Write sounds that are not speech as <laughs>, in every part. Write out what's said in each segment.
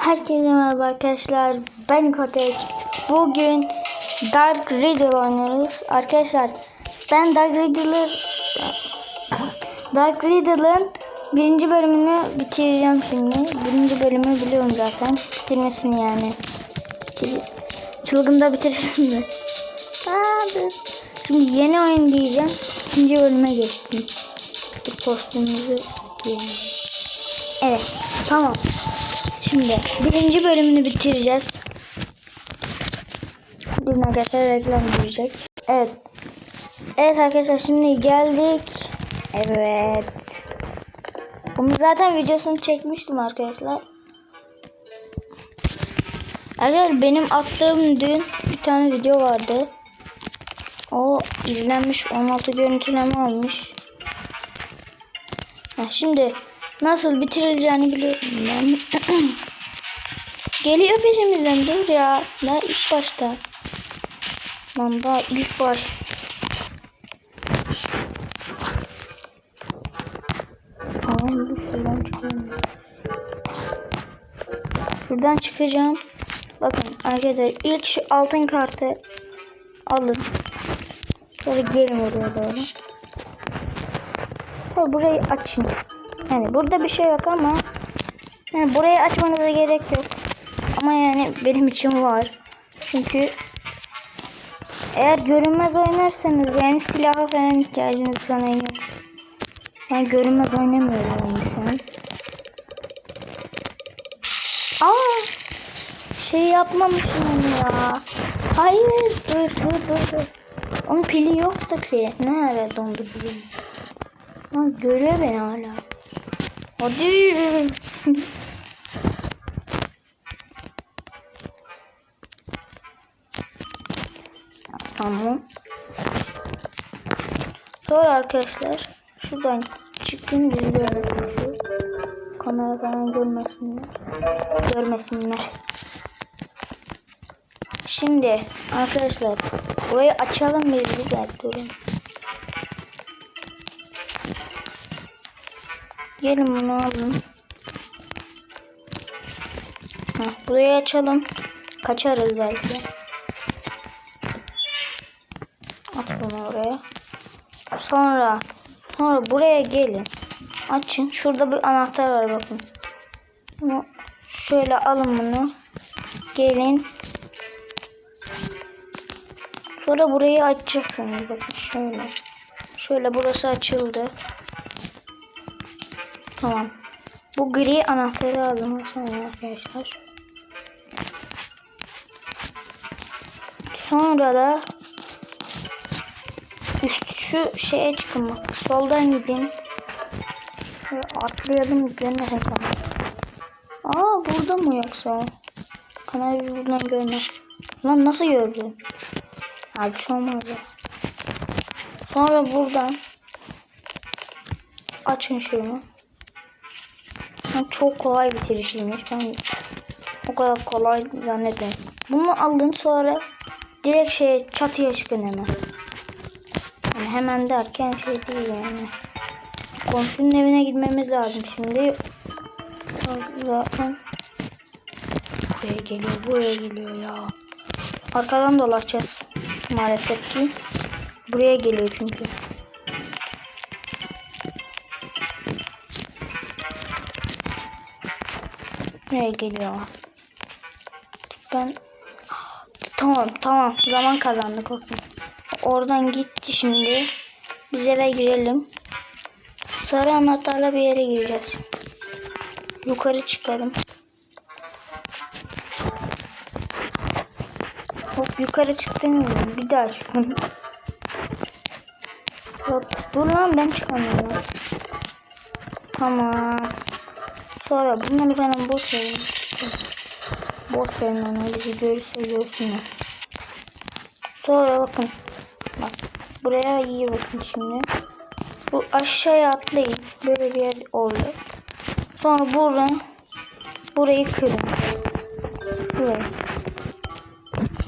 Herkese merhaba arkadaşlar. Ben Kotex. Bugün Dark Riddle oynuyoruz. Arkadaşlar ben Dark Riddle'ı Dark Riddle'ın birinci bölümünü bitireceğim şimdi. Birinci bölümü biliyorum zaten. Bitirmesini yani. Çıl- Çılgında bitirsin mi? Şimdi yeni oyun diyeceğim. İkinci bölüme geçtim. Kostümümüzü giyelim. Evet. Tamam. Şimdi birinci bölümünü bitireceğiz. Durun arkadaşlar reklam girecek. Evet. Evet arkadaşlar şimdi geldik. Evet. Bunu zaten videosunu çekmiştim arkadaşlar. Arkadaşlar benim attığım dün bir tane video vardı. O izlenmiş 16 görüntüleme almış. Ha, şimdi nasıl bitirileceğini biliyorum ben. <clears throat> Geliyor peşimizden dur ya. Daha ilk başta. Lan daha ilk baş. Tamam dur şuradan çıkıyorum. Şuradan çıkacağım. Bakın arkadaşlar ilk şu altın kartı alın. Sonra gelin oraya doğru. Sonra burayı açın. Yani burada bir şey yok ama yani burayı açmanıza gerek yok. Ama yani benim için var. Çünkü eğer görünmez oynarsanız yani silaha falan ihtiyacınız falan yok. Ben görünmez oynamıyorum yani şu an. Aa! Şey yapmamışım ya. Hayır dur dur dur dur. Onun pili yoktu ki. Ne ara dondu pili? Lan görüyor beni hala. Hadi. <laughs> tamam. Sonra arkadaşlar şuradan çıkın bizi görmesin. Kamera falan görmesinler. Görmesinler. Şimdi arkadaşlar burayı açalım bir dakika durun. Gelin bunu alın. Heh, burayı açalım. Kaçarız belki. At bunu oraya. Sonra sonra buraya gelin. Açın. Şurada bir anahtar var bakın. Bunu şöyle alın bunu. Gelin. Sonra burayı açacaksınız. Bakın şöyle. Şöyle burası açıldı. Tamam. Bu gri anahtarı alın sonra arkadaşlar. Sonra da üst şu şeye çıkın bak. Soldan gidin. Şöyle atlayalım görmesek ama. Aa burada mı yoksa? Kamerayı buradan görme. Lan nasıl gördün? Abi şu olmaz ya. Sonra buradan açın şunu. Ha, Çok kolay bitirişiymiş. Ben o kadar kolay zannetmedim. Bunu alın sonra direkt şey çatıya çıkın hemen. Yani hemen derken şey değil yani. Komşunun evine gitmemiz lazım şimdi. Zaten buraya geliyor, buraya geliyor ya. Arkadan dolaşacağız maalesef ki. Buraya geliyor çünkü. Nereye geliyor? Ben tamam tamam zaman kazandık. Oradan gitti şimdi. Biz eve girelim. Sarı anahtarla bir yere gireceğiz. Yukarı çıkalım. Hop yukarı çıktım. Bir daha çıktım. Hop dur lan ben çıkamıyorum. Tamam. Sonra bunları falan boş verin. Boş verin onu bizi görürse görsünler. Sonra bakın. Bak buraya iyi bakın şimdi. Bu aşağıya atlayın. Böyle bir yer oldu. Sonra buradan burayı kırın. Burayı.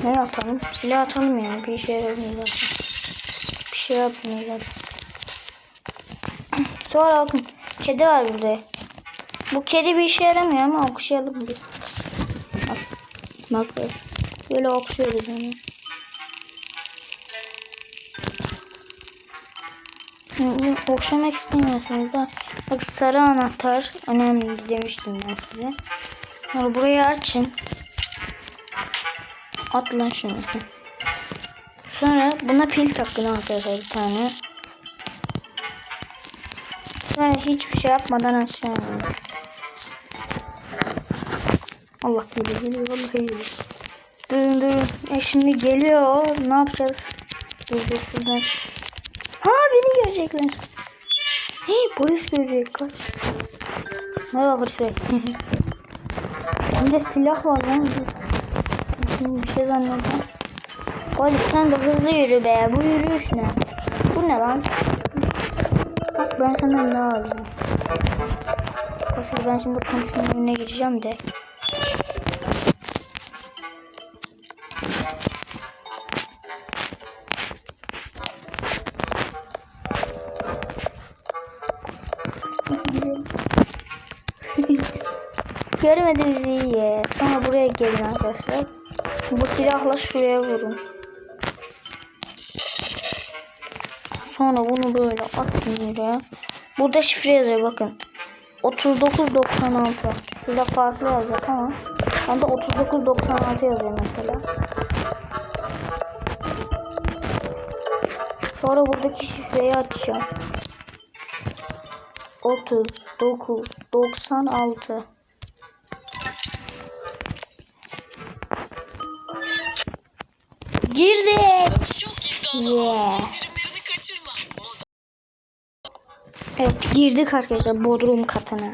Ne atalım? Silah atalım yani. Bir işe yaramıyor zaten. Bir şey yapmıyor zaten. <clears throat> Sonra bakın. Kedi var burada. Bu kedi bir işe yaramıyor ama okşayalım bir. Bak bak. Böyle okşuyoruz onu. Hı, Okşamak istemiyorsunuz da. Bak sarı anahtar önemli demiştim ben size. Sonra burayı açın. At lan şunu. Sonra buna pil takın arkadaşlar bir tane. Sonra hiçbir şey yapmadan inin. Allah geliyor vallahi geliyor. Durun durun. E şimdi geliyor. Ne yapacağız? Dur dur şuradan. Ha beni görecekler. Hey polis görecek kaç. Merhaba polis bey. Bende silah var lan. Şimdi bir şey zannediyorum. Polis sen de hızlı yürü be. Bu yürüyüş ne? Bu ne lan? Bak ben senden ne aldım? Koşur ben şimdi komşunun önüne gireceğim de. Silahla şuraya vurun. Sonra bunu böyle atın yere. Burada şifre yazıyor bakın. 3996. Şurada farklı yazacak ama. Bende 3996 yazıyor mesela. Sonra buradaki şifreyi açacağım. 3996 Girdik. Çok iddialı Yeah. indirimlerini kaçırma. Evet girdik arkadaşlar Bodrum katına.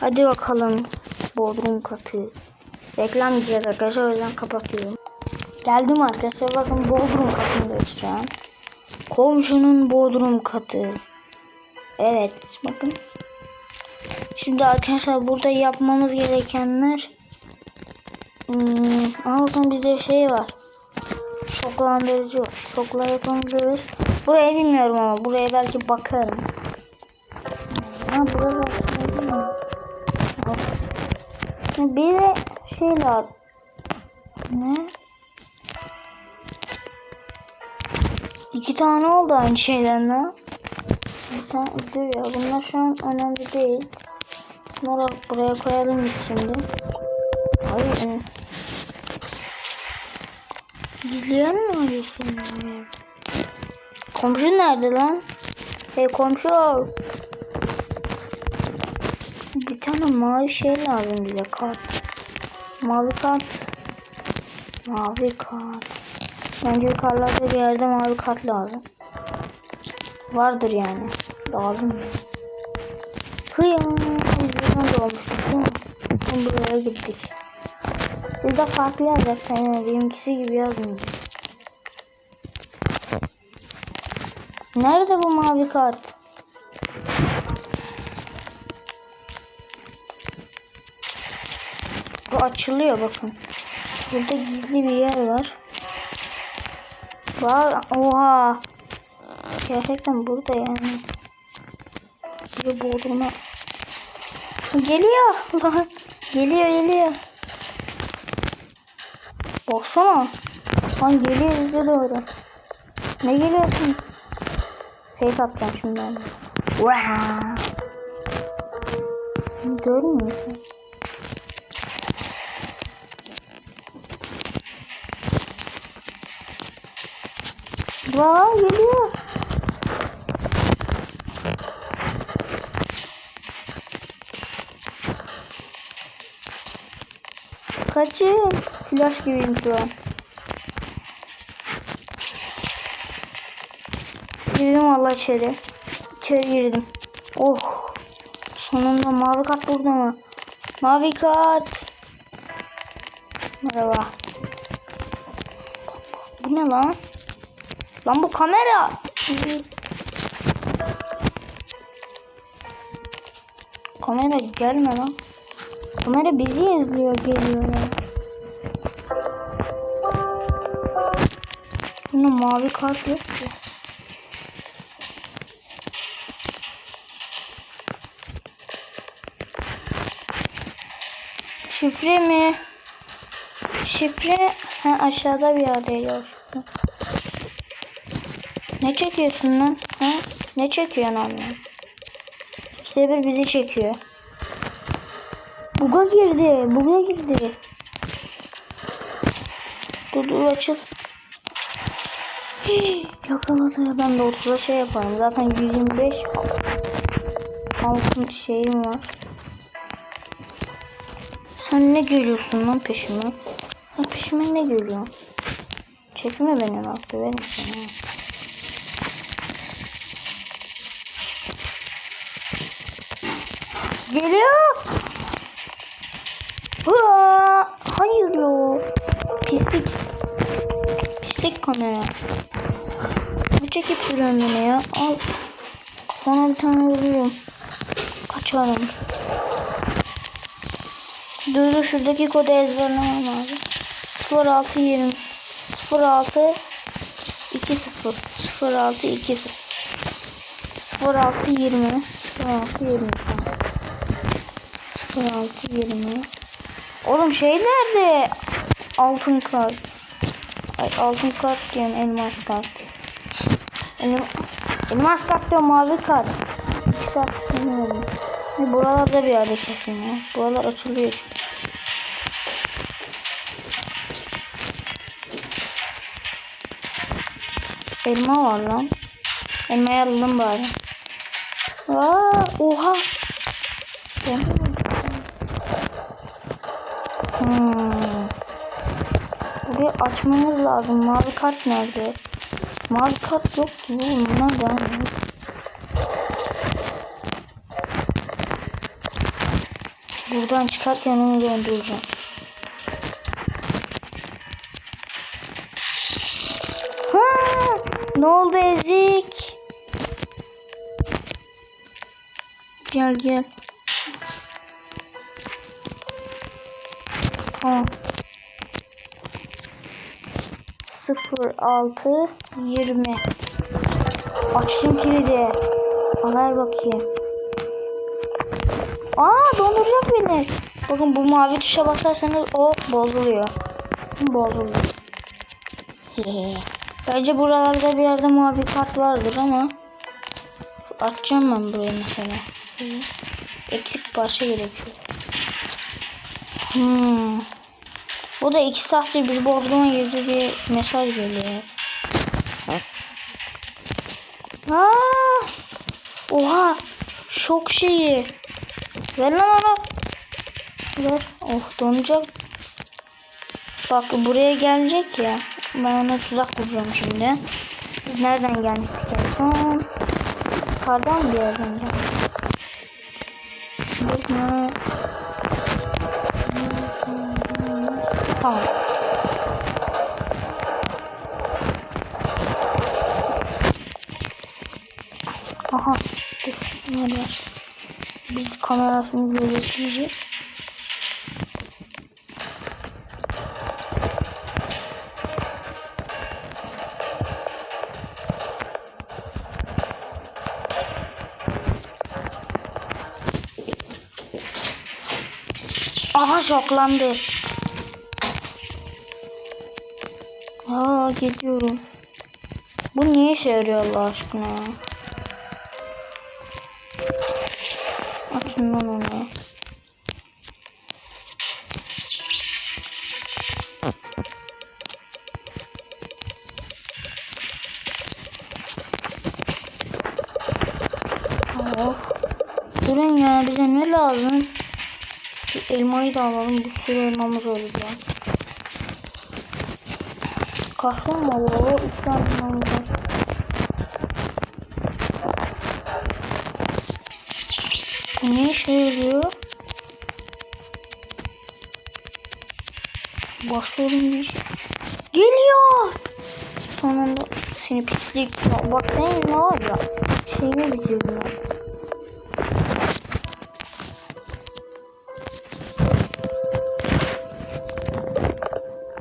Hadi bakalım Bodrum katı. Reklam yiyeceğiz arkadaşlar o yüzden kapatıyorum. Geldim arkadaşlar bakın Bodrum katındayız şu an. Komşunun Bodrum katı. Evet bakın. Şimdi arkadaşlar burada yapmamız gerekenler hmm, ama bakın bizde şey var. Şoklandırıcı var. Şokla yapabiliriz. Burayı bilmiyorum ama buraya belki bakarım. Ha açılıyor değil. Bir de şey lazım. Ne? İki tane oldu aynı şeyden lan. Bir tane dur ya bunlar şu an önemli değil. Bunları buraya koyalım şimdi. Hayır. Gidiyor mu arıyorsun? Komşu nerede lan? Hey komşu. Bir tane mavi şey lazım bize kart. Mavi kart. Mavi kart. Bence yukarılarda bir yerde mavi kart lazım. Vardır yani. Lazım. Hıya. Buradan doğmuştuk değil mi? Buraya gittik. Burada farklı yazacak. Yani benimkisi gibi yazmıyor. Nerede bu mavi kart? Bu açılıyor bakın. Burada gizli bir yer var. Var. Oha. Gerçekten burada yani. Bir bodruma. <laughs> Geliyor. Geliyor geliyor. Baksana. Lan geliyor bize doğru. Ne geliyorsun? Fake atacağım şimdi. Wow. Görmüyor musun? Vay geliyor. Kaçın. Flash gibiyim şu an. Girdim valla içeri. İçeri girdim. Oh. Sonunda mavi kart burada mı? Mavi kart. Merhaba. Bu ne lan? Lan bu kamera. Kamera gelme lan. Kamera bizi izliyor geliyor ya. Bunun mavi kart yok ki. Şifre mi? Şifre ha, aşağıda bir yerdeydi o. Ne çekiyorsun lan? Ha? Ne çekiyorsun anne? İkide bir bizi çekiyor. Buga girdi. Buga girdi. Dur dur açıl. Yakaladı. Ben de 30'a şey yaparım. Zaten 125 altın şeyim var. Sen ne geliyorsun lan peşime? Sen peşime ne geliyorsun? Çekme beni bak döverim seni. Geliyor. Aa, hayır yo. Pislik. Pislik kamera. Ne çekip duruyorsun beni ya? Al. Sana bir tane vururum. Kaçarım. Dur dur şuradaki kodu ezberlemem lazım. 0620 06 20 06 20 06 20 06 20 06 20 Oğlum şey nerede? Altın kart. Ay altın kart diyorum elmas kart. Elim, elmas kart diyorum mavi kart. Kart bilmiyorum. Buralarda bir yerde kesin ya. Buralar açılıyor çünkü. Elma var lan. Elmayı alalım bari. Aa, oha. Hmm. Burayı açmamız lazım. Mavi kart nerede? Mavi kart yok ki. Bunlar ne? Buradan çıkarken onu döndüreceğim. Ne oldu ezik? Gel gel. 06 20 Açtım kilidi. Ver bakayım. Aa donduracak beni. Bakın bu mavi tuşa basarsanız o bozuluyor. Bozuluyor. <laughs> Bence buralarda bir yerde mavi kart vardır ama açacağım ben burayı mesela. Eksik parça gerekiyor. Hmm. Bu da iki saattir bir bodruma girdi diye mesaj geliyor. Aa! Oha! Şok şeyi. Ver lan onu. Ver. Oh donacak. Bak buraya gelecek ya. Ben ona tuzak kuracağım şimdi. Biz nereden gelmiştik en son? Yukarıdan bir yerden geldik. Bakma. Tamam. Aha. Nerede? Biz kamerasını görüyoruz. Aha şoklandı. Aa geliyorum. Bu niye işe yarıyor Allah aşkına ya? Lan onu. Durun ya bize ne lazım? Şu elmayı da alalım. Bir sürü elmamız olacak. Tane elmamız var. Bu ne işe yarıyor? Basıyorum bir. Geliyor! Sonunda seni pislik. Bak senin ne var ya? Şeyini bitirdim ben.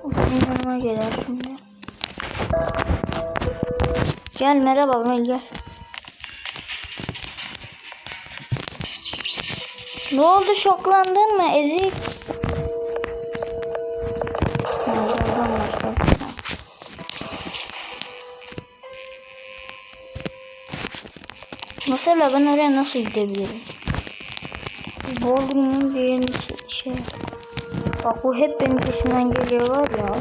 Benim yanıma gelir Gel merhaba Mel gel. Ne oldu şoklandın mı ezik? Mesela ben oraya nasıl gidebilirim? Bodrum'un birini şey... Bak bu hep benim peşimden geliyor var ya.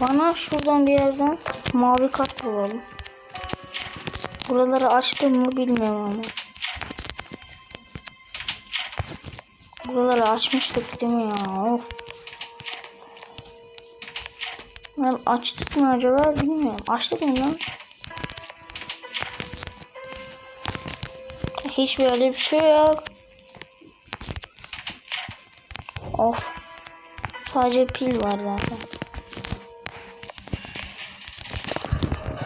Bana şuradan bir yerden mavi kart bulalım. Buraları açtım mı bilmiyorum ama. Buraları açmıştık değil mi ya? Of. Ben açtık mı acaba bilmiyorum. Açtık mı lan? Hiç böyle bir şey yok. Of. Sadece pil var zaten.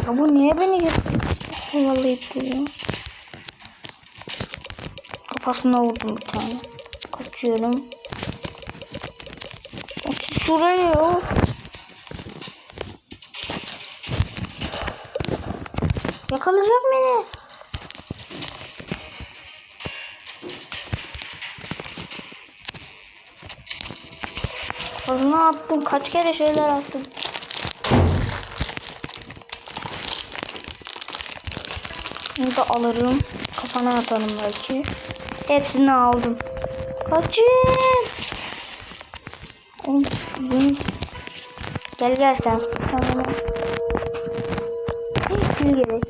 Ya bu niye beni hep kovalayıp duruyor? Kafasına vurdum bir tane. Kaçıyorum. Otur şuraya ya. Yakalayacak beni. Kafasına attım. Kaç kere şeyler attım. Bunu da alırım. Kafana atarım belki. Hepsini aldım. Kaçın. Oğlum, Gel gel sen. Tamam. Ne gerek?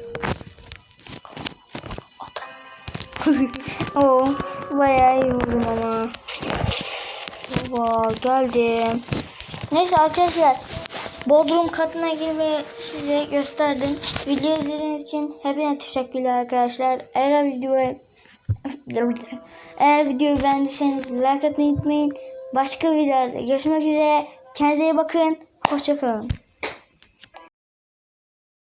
<laughs> Oo, bayağı iyi vurdum ama. Baba geldim. Neyse arkadaşlar. Bodrum katına girmeyi size gösterdim. Video izlediğiniz için hepinize teşekkürler arkadaşlar. Eğer videoyu eğer videoyu beğendiyseniz like atmayı unutmayın. Başka videolarda görüşmek üzere. Kendinize iyi bakın. Hoşçakalın.